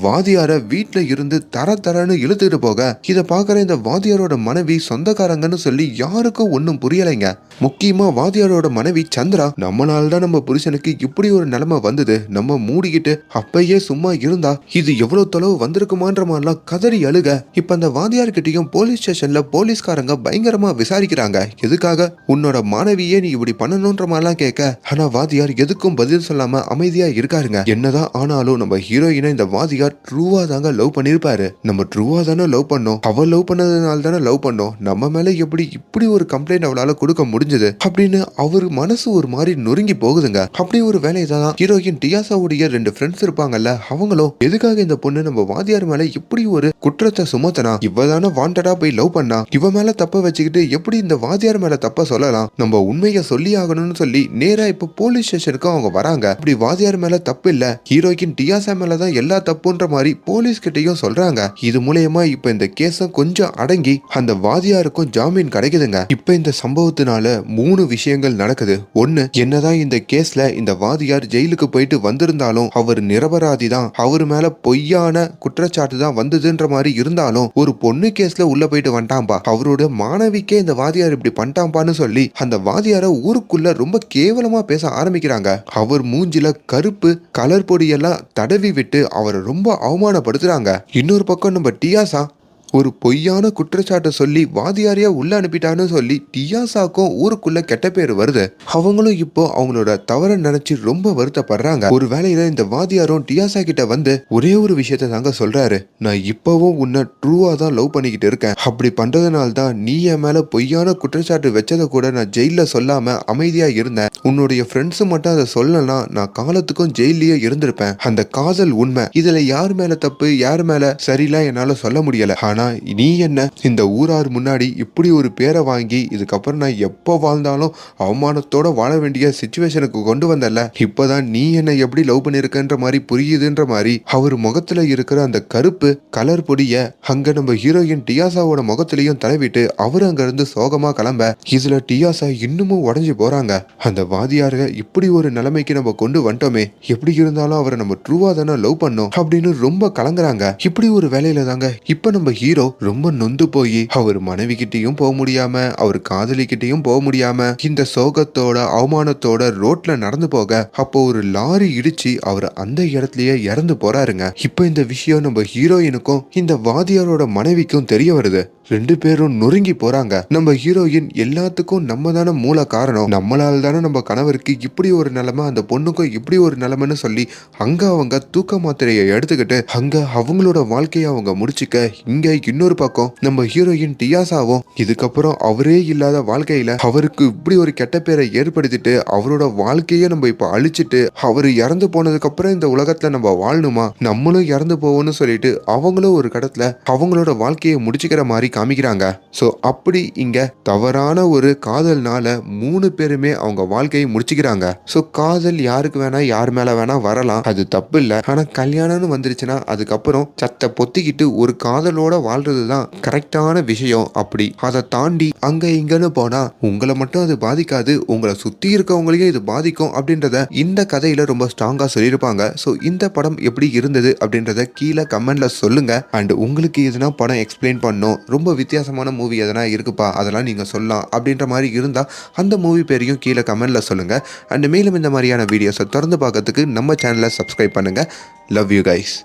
வாதியார வீட்ல இருந்து தர தரன்னு இழுத்துட்டு போக இத பாக்குற இந்த வாதியாரோட மனைவி சொந்தக்காரங்கன்னு சொல்லி யாருக்கும் ஒன்னும் புரியலைங்க. முக்கியமா வாதியாரோட மனைவி சந்திரா நம்மளால தான் நம்ம புருஷனுக்கு இப்படி ஒரு நிலைமை வந்தது. நம்ம மூடிக்கிட்டு அப்பயே சும்மா இருந்தா இது எவ்வளவு தொலைவு வந்திருக்குமான்ற மாதிரிலாம் கதறி அழுக இப்ப அந்த வாதியார்கிட்டையும் போலீஸ் ஸ்டேஷன்ல போலீஸ்காரங்க பயங்கரமா விசாரிக்கிறாங்க. எதுக்காக? உன்னோட மாணவியே நீ இப்படி பண்ணணும்ன்ற மாதிரிலாம் கேட்க ஆனா வாதியார் எதுக்கும் பதில் சொல்லாம அமைதியா இருக்காருங்க. என்னதான் ஆனாலும் நம்ம ஹீரோயினை இந்த வாதியார் ட்ரூவா தாங்க லவ் பண்ணிருப்பாரு. நம்ம ட்ரூவா தானே லவ் பண்ணோம். அவ லவ் பண்ணதுனால தானே லவ் பண்ணோம். நம்ம மேல எப்படி இப்படி ஒரு கம்ப்ளைண்ட் அவளால கொடுக்க முடிஞ்சது? அப்படின்னு அவர் மனசு ஒரு மாதிரி நொறுங்கி போகுதுங்க. அப்படி ஒரு வேலையை தான் ஹீரோயின் டியாசாவுடைய ரெண்டு ஃப்ரெண்ட்ஸ் இருப்பாங்கல்ல அவங்களும் எதுக்காக இந்த பொண்ணு நம்ம வாத்தியார் மேல இப்படி ஒரு குற்றத்தை சுமத்தனா இவதானே வாண்டடா போய் லவ் பண்ணா இவ மேல தப்ப வச்சுக்கிட்டு எப்படி இந்த வாத்தியார் மேல தப்ப சொல்லலாம்? நம்ம உண்மையை சொல்லி ஆகணும்னு சொல்லி நேரா இப்ப போலீஸ் ஸ்டேஷனுக்கு அவங்க வராங்க. இப்படி வாத்தியார் மேல தப்பு இல்ல. ஹீரோயின் டியாசா மேலதான் எல்லா தப்புன்ற மாதிரி போலீஸ் கிட்டயும் சொல்றாங்க. இது மூலயமா இப்ப இந்த கேஸ கொஞ்சம் அடங்கி அந்த வாதியாருக்கும் ஜாமீன் கிடைக்குதுங்க. இப்ப இந்த சம்பவத்தினால மூணு விஷயங்கள் நடக்குது. ஒண்ணு என்னதான் இந்த கேஸ்ல இந்த வாதியார் ஜெயிலுக்கு போயிட்டு வந்திருந்தாலும் அவர் நிரபராதி தான் அவர் மேல பொய்யான குற்ற குற்றச்சாட்டு தான் வந்ததுன்ற மாதிரி இருந்தாலும் ஒரு பொண்ணு கேஸ்ல உள்ள போயிட்டு வந்துட்டான்பா. அவரோட மாணவிக்கே இந்த வாதியார் இப்படி பண்ணிட்டாம்பான்னு சொல்லி அந்த வாதியார ஊருக்குள்ள ரொம்ப கேவலமா பேச ஆரம்பிக்கிறாங்க. அவர் மூஞ்சில கருப்பு கலர் பொடியெல்லாம் தடவி விட்டு அவரை ரொம்ப அவமானப்படுத்துறாங்க. இன்னொரு பக்கம் நம்ம டியாசா ஒரு பொய்யான குற்றச்சாட்டை சொல்லி வாதியாரியா உள்ள அனுப்பிட்டான்னு சொல்லி டியாசாக்கும் ஊருக்குள்ள கெட்ட பேர் வருது. அவங்களும் இப்போ அவங்களோட தவற நினைச்சு ரொம்ப வருத்தப்படுறாங்க. ஒரு வேலையில இந்த வாதியாரும் டியாசா கிட்ட வந்து ஒரே ஒரு விஷயத்த தாங்க சொல்றாரு. நான் இப்பவும் உன்னை ட்ரூவா தான் லவ் பண்ணிக்கிட்டு இருக்கேன். அப்படி பண்றதுனால தான் நீ என் மேல பொய்யான குற்றச்சாட்டு வச்சதை கூட நான் ஜெயில சொல்லாம அமைதியா இருந்தேன். உன்னுடைய ஃப்ரெண்ட்ஸ் மட்டும் அதை சொல்லலாம் நான் காலத்துக்கும் ஜெயிலேயே இருந்திருப்பேன். அந்த காதல் உண்மை. இதுல யார் மேல தப்பு யார் மேல சரியில்லை என்னால சொல்ல முடியல. ஆனா நீ என்ன? இந்த ஊரார் முன்னாடி இப்படி ஒரு பேரை வாங்கி இதுக்கப்புறம் நான் எப்போ வாழ்ந்தாலும் அவமானத்தோட வாழ வேண்டிய சுச்சுவேஷனுக்கு கொண்டு வந்தல இப்போதான் நீ என்னை எப்படி லவ் பண்ணிருக்கன்ற மாதிரி புரியுதுன்ற மாதிரி அவர் முகத்துல இருக்கிற அந்த கருப்பு கலர் பொடிய அங்க நம்ம ஹீரோயின் டியாசாவோட முகத்திலையும் தடவிட்டு அவர் அங்க இருந்து சோகமா கிளம்ப இதுல டியாசா இன்னமும் உடஞ்சி போறாங்க. அந்த வாதியார இப்படி ஒரு நிலைமைக்கு நம்ம கொண்டு வந்துட்டோமே. எப்படி இருந்தாலும் அவரை நம்ம ட்ரூவா தானே லவ் பண்ணோம் அப்படின்னு ரொம்ப கலங்குறாங்க. இப்படி ஒரு வேலையில தாங்க இப்ப நம்ம ஹீரோ ஹீரோ ரொம்ப நொந்து போய் அவர் மனைவி கிட்டயும் போக முடியாம அவர் காதலிக்கிட்டயும் போக முடியாம இந்த சோகத்தோட அவமானத்தோட ரோட்ல நடந்து போக அப்போ ஒரு லாரி இடிச்சு அவர் அந்த இடத்துலயே இறந்து போறாருங்க. இப்போ இந்த விஷயம் நம்ம ஹீரோயினுக்கும் இந்த வாதியாரோட மனைவிக்கும் தெரிய வருது. ரெண்டு பேரும் நொறுங்கி போறாங்க. நம்ம ஹீரோயின் எல்லாத்துக்கும் நம்ம தானே மூல காரணம். நம்மளால தானே நம்ம கணவருக்கு இப்படி ஒரு நிலைமை அந்த பொண்ணுக்கும் இப்படி ஒரு நிலைமைன்னு சொல்லி அங்க அவங்க தூக்க மாத்திரையை எடுத்துக்கிட்டு அங்க அவங்களோட வாழ்க்கையை அவங்க முடிச்சுக்க இங்க இன்னொரு பக்கம் நம்ம ஹீரோயின் டியாசாவும் இதுக்கப்புறம் அவரே இல்லாத வாழ்க்கையில அவருக்கு இப்படி ஒரு கெட்ட பேரை ஏற்படுத்திட்டு அவரோட வாழ்க்கையை நம்ம இப்ப அழிச்சிட்டு அவர் இறந்து போனதுக்கு அப்புறம் இந்த உலகத்துல நம்ம வாழணுமா? நம்மளும் இறந்து போவோம்னு சொல்லிட்டு அவங்களும் ஒரு கடத்துல அவங்களோட வாழ்க்கையை முடிச்சுக்கிற மாதிரி காமிக்கிறாங்க. ஸோ அப்படி இங்க தவறான ஒரு காதல்னால மூணு பேருமே அவங்க வாழ்க்கையை முடிச்சுக்கிறாங்க. ஸோ காதல் யாருக்கு வேணா யார் மேல வேணா வரலாம். அது தப்பு இல்லை. ஆனா கல்யாணம்னு வந்துருச்சுன்னா அதுக்கப்புறம் சத்தை பொத்திக்கிட்டு ஒரு காதலோட வாழ்றது தான் கரெக்டான விஷயம். அப்படி. அதை தாண்டி அங்க இங்கன்னு போனா உங்களை மட்டும் அது பாதிக்காது. உங்களை சுத்தி இருக்கவங்களையும் இது பாதிக்கும் அப்படின்றத இந்த கதையில ரொம்ப ஸ்ட்ராங்கா சொல்லியிருப்பாங்க. ஸோ இந்த படம் எப்படி இருந்தது அப்படின்றத கீழே கமெண்ட்ல சொல்லுங்க. அண்ட் உங்களுக்கு இதுனா படம் எக்ஸ்பிளைன் பண்ணும். ரொம்ப வித்தியாசமான மூவி எதனா இருக்குப்பா அதெல்லாம் நீங்கள் சொல்லலாம் அப்படின்ற மாதிரி இருந்தால் அந்த மூவி பேரையும் கீழே கமெண்ட்டில் சொல்லுங்கள் அண்ட் மேலும் இந்த மாதிரியான வீடியோஸை திறந்து பார்க்கறதுக்கு நம்ம சேனலை சப்ஸ்கிரைப் பண்ணுங்கள் லவ் யூ கைஸ்